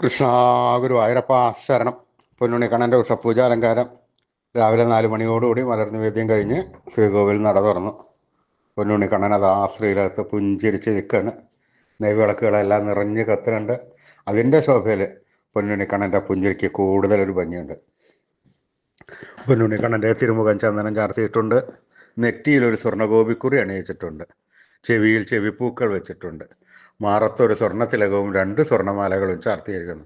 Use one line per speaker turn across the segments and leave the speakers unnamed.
കൃഷ്ണ ആയിരപ്പ ശരണം പൊന്നുണ്ണി കണ്ണന്റെ ഉഷപൂജ അലങ്കാരം രാവിലെ നാല് മണിയോടുകൂടി മലർ വേദ്യം കഴിഞ്ഞ് ശ്രീകോവിൽ നട തുറന്നു. പൊന്നുണ്ണി കണ്ണൻ അത് ആ ശ്രീലകത്ത് പുഞ്ചിരിച്ച് നിൽക്കുകയാണ്. നെയ്വിളക്കുകളെല്ലാം നിറഞ്ഞ് കത്തുന്നുണ്ട്. അതിന്റെ ശോഭയിൽ പൊന്നുണ്ണി കണ്ണന്റെ പുഞ്ചിരിക്ക് കൂടുതലൊരു ഭംഗിയുണ്ട്. പൊന്നുണ്ണി കണ്ണന്റെ തിരുമുഖം ചന്ദനം ചാർത്തിയിട്ടുണ്ട്. നെറ്റിയിലൊരു സ്വർണഗോപിക്കുറി അണിയിച്ചിട്ടുണ്ട്. ചെവിയിൽ ചെവിപ്പൂക്കൾ വെച്ചിട്ടുണ്ട്. മാറത്തൊരു സ്വർണത്തിലകവും രണ്ട് സ്വർണമാലകളും ചാർത്തിയിരിക്കുന്നു.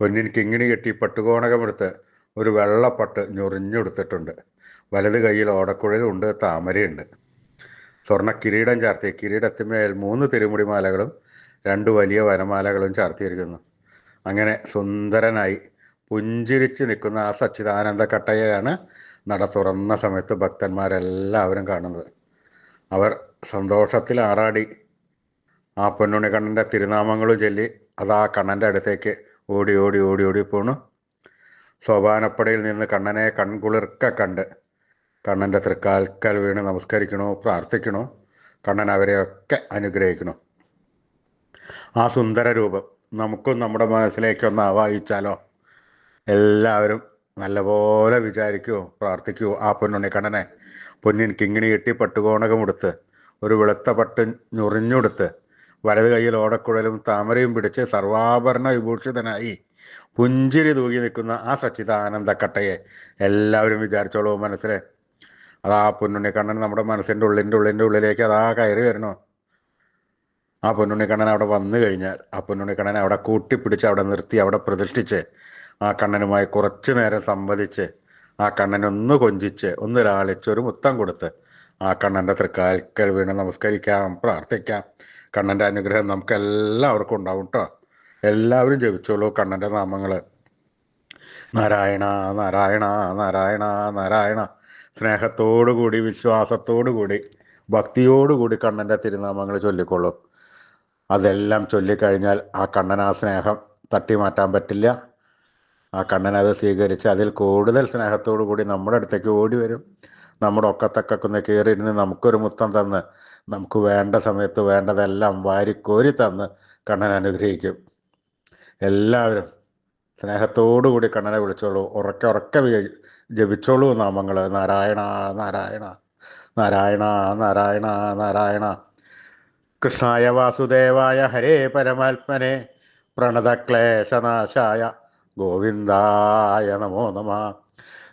പൊന്നിൻ കിങ്ങിണി കെട്ടി പട്ടുകോണകമെടുത്ത് ഒരു വെള്ളപ്പട്ട് ഞൊറിഞ്ഞെടുത്തിട്ടുണ്ട്. വലത് കൈയിൽ ഓടക്കുഴലുണ്ട് താമരയുണ്ട്. സ്വർണ കിരീടം ചാർത്തി കിരീടത്തിന്മേൽ മൂന്ന് തിരുമുടിമാലകളും രണ്ട് വലിയ വനമാലകളും ചാർത്തിയിരിക്കുന്നു. അങ്ങനെ സുന്ദരനായി പുഞ്ചിരിച്ച് നിൽക്കുന്ന ആ സച്ചിദാനന്ദ കട്ടയെയാണ് നട തുറന്ന സമയത്ത് ഭക്തന്മാരെല്ലാവരും കാണുന്നത്. അവർ സന്തോഷത്തിൽ ആറാടി ആ പൊന്നുണ്ണി കണ്ണന്റെ തിരുനാമങ്ങളും ചൊല്ലി അത് ആ കണ്ണന്റെ അടുത്തേക്ക് ഓടി ഓടി ഓടി ഓടി പോണു. സോപാനപ്പടയിൽ നിന്ന് കണ്ണനെ കൺകുളിർക്ക കണ്ട് കണ്ണന്റെ തൃക്കാൽക്കൽ വീണ് നമസ്കരിക്കണോ പ്രാർത്ഥിക്കണോ. കണ്ണൻ അവരെയൊക്കെ അനുഗ്രഹിക്കണോ. ആ സുന്ദര രൂപം നമുക്കും നമ്മുടെ മനസ്സിലേക്കൊന്ന് ആവാഹിച്ചാലോ? എല്ലാവരും നല്ലപോലെ വിചാരിക്കുമോ പ്രാർത്ഥിക്കുമോ ആ പൊന്നുണ്ണി കണ്ണനെ. പൊന്നിൻ കിങ്ങിണി കെട്ടി പട്ടുകോണകമെടുത്ത് ഒരു വെളുത്ത പട്ട് ഞൊറിഞ്ഞെടുത്ത് വലത് കൈയിൽ ഓടക്കുഴലും താമരയും പിടിച്ച് സർവാഭരണ വിഭൂഷിതനായി പുഞ്ചിരി തൂകി നിൽക്കുന്ന ആ സച്ചിദാനന്ദ കട്ടയെ എല്ലാവരും വിചാരിച്ചോളൂ മനസ്സിലെ. അതാ പൊന്നുണ്ണിക്കണ്ണൻ നമ്മുടെ മനസ്സിന്റെ ഉള്ളിന്റെ ഉള്ളിന്റെ ഉള്ളിലേക്ക് അതാ കയറി വരണോ ആ പൊന്നുണ്ണിക്കണ്ണൻ അവിടെ വന്നു കഴിഞ്ഞാൽ ആ പൊന്നുണ്ണിക്കണ്ണനെ അവിടെ കൂട്ടിപ്പിടിച്ച് അവിടെ നിർത്തി അവിടെ പ്രതിഷ്ഠിച്ച് ആ കണ്ണനുമായി കുറച്ചു നേരം സംവദിച്ച് ആ കണ്ണനൊന്ന് കൊഞ്ചിച്ച് ഒന്ന് ലാളിച്ച് ഒരു മുത്തം കൊടുത്ത് ആ കണ്ണന്റെ തൃക്കാൽക്കൽ വീണ് നമസ്കരിക്കാം പ്രാർത്ഥിക്കാം. കണ്ണന്റെ അനുഗ്രഹം നമുക്ക് എല്ലാവർക്കും ഉണ്ടാവും കേട്ടോ എല്ലാവരും ജപിച്ചോളൂ കണ്ണന്റെ നാമങ്ങൾ നാരായണ നാരായണ നാരായണ നാരായണ. സ്നേഹത്തോടു കൂടി വിശ്വാസത്തോടു കൂടി ഭക്തിയോടു കൂടി കണ്ണന്റെ തിരുനാമങ്ങൾ ചൊല്ലിക്കോളൂ അതെല്ലാം ചൊല്ലിക്കഴിഞ്ഞാൽ ആ കണ്ണൻ ആ സ്നേഹം തട്ടി മാറ്റാൻ പറ്റില്ല. ആ കണ്ണൻ അത് സ്വീകരിച്ച് അതിൽ കൂടുതൽ സ്നേഹത്തോടു കൂടി നമ്മുടെ അടുത്തേക്ക് ഓടി വരും നമ്മുടെ ഒക്കത്തക്കൊന്ന് കയറിയിരുന്ന് നമുക്കൊരു മുത്തം തന്ന് നമുക്ക് വേണ്ട സമയത്ത് വേണ്ടതെല്ലാം വാരിക്കോരി തന്ന് കണ്ണൻ അനുഗ്രഹിക്കും. എല്ലാവരും സ്നേഹത്തോടു കൂടി കണ്ണനെ വിളിച്ചോളൂ. ഉറക്കെ ഉറക്കെ ജപിച്ചോളൂ നാമങ്ങൾ നാരായണ നാരായണ നാരായണ നാരായണ നാരായണ. കൃഷ്ണായ വാസുദേവായ ഹരേ പരമാത്മനെ. പ്രണതക്ലേശനാശായ ഗോവിന്ദായ നമോ നമ.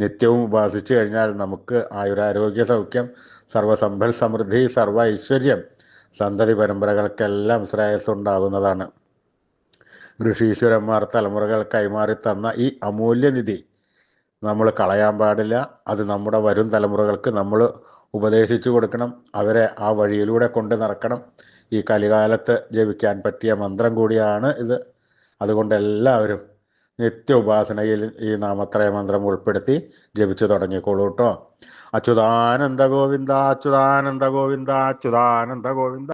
നിത്യവും ഉപാസിച്ചു കഴിഞ്ഞാൽ നമുക്ക് ആയുരാരോഗ്യ സൗഖ്യം സർവസമ്പൽ സമൃദ്ധി സർവ ഐശ്വര്യം സന്തതി പരമ്പരകൾക്കെല്ലാം ശ്രേയസ് ഉണ്ടാകുന്നതാണ് ഋഷീശ്വരന്മാർ തലമുറകൾ കൈമാറി തന്ന ഈ അമൂല്യനിധി നമ്മൾ കളയാൻ പാടില്ല. അത് നമ്മുടെ വരും തലമുറകൾക്ക് നമ്മൾ ഉപദേശിച്ചു കൊടുക്കണം. അവരെ ആ വഴിയിലൂടെ കൊണ്ട് നടക്കണം. ഈ കലികാലത്ത് ജപിക്കാൻ പറ്റിയ മന്ത്രം കൂടിയാണ് ഇത്. അതുകൊണ്ട് എല്ലാവരും നിത്യ ഉപാസനയിൽ ഈ നാമത്രയ മന്ത്രം ഉൾപ്പെടുത്തി ജപിച്ചു തുടങ്ങിക്കോളൂ കേട്ടോ അച്യുതാനന്ദ ഗോവിന്ദ അച്യുതാനന്ദ ഗോവിന്ദ അച്യുതാനന്ദ ഗോവിന്ദ.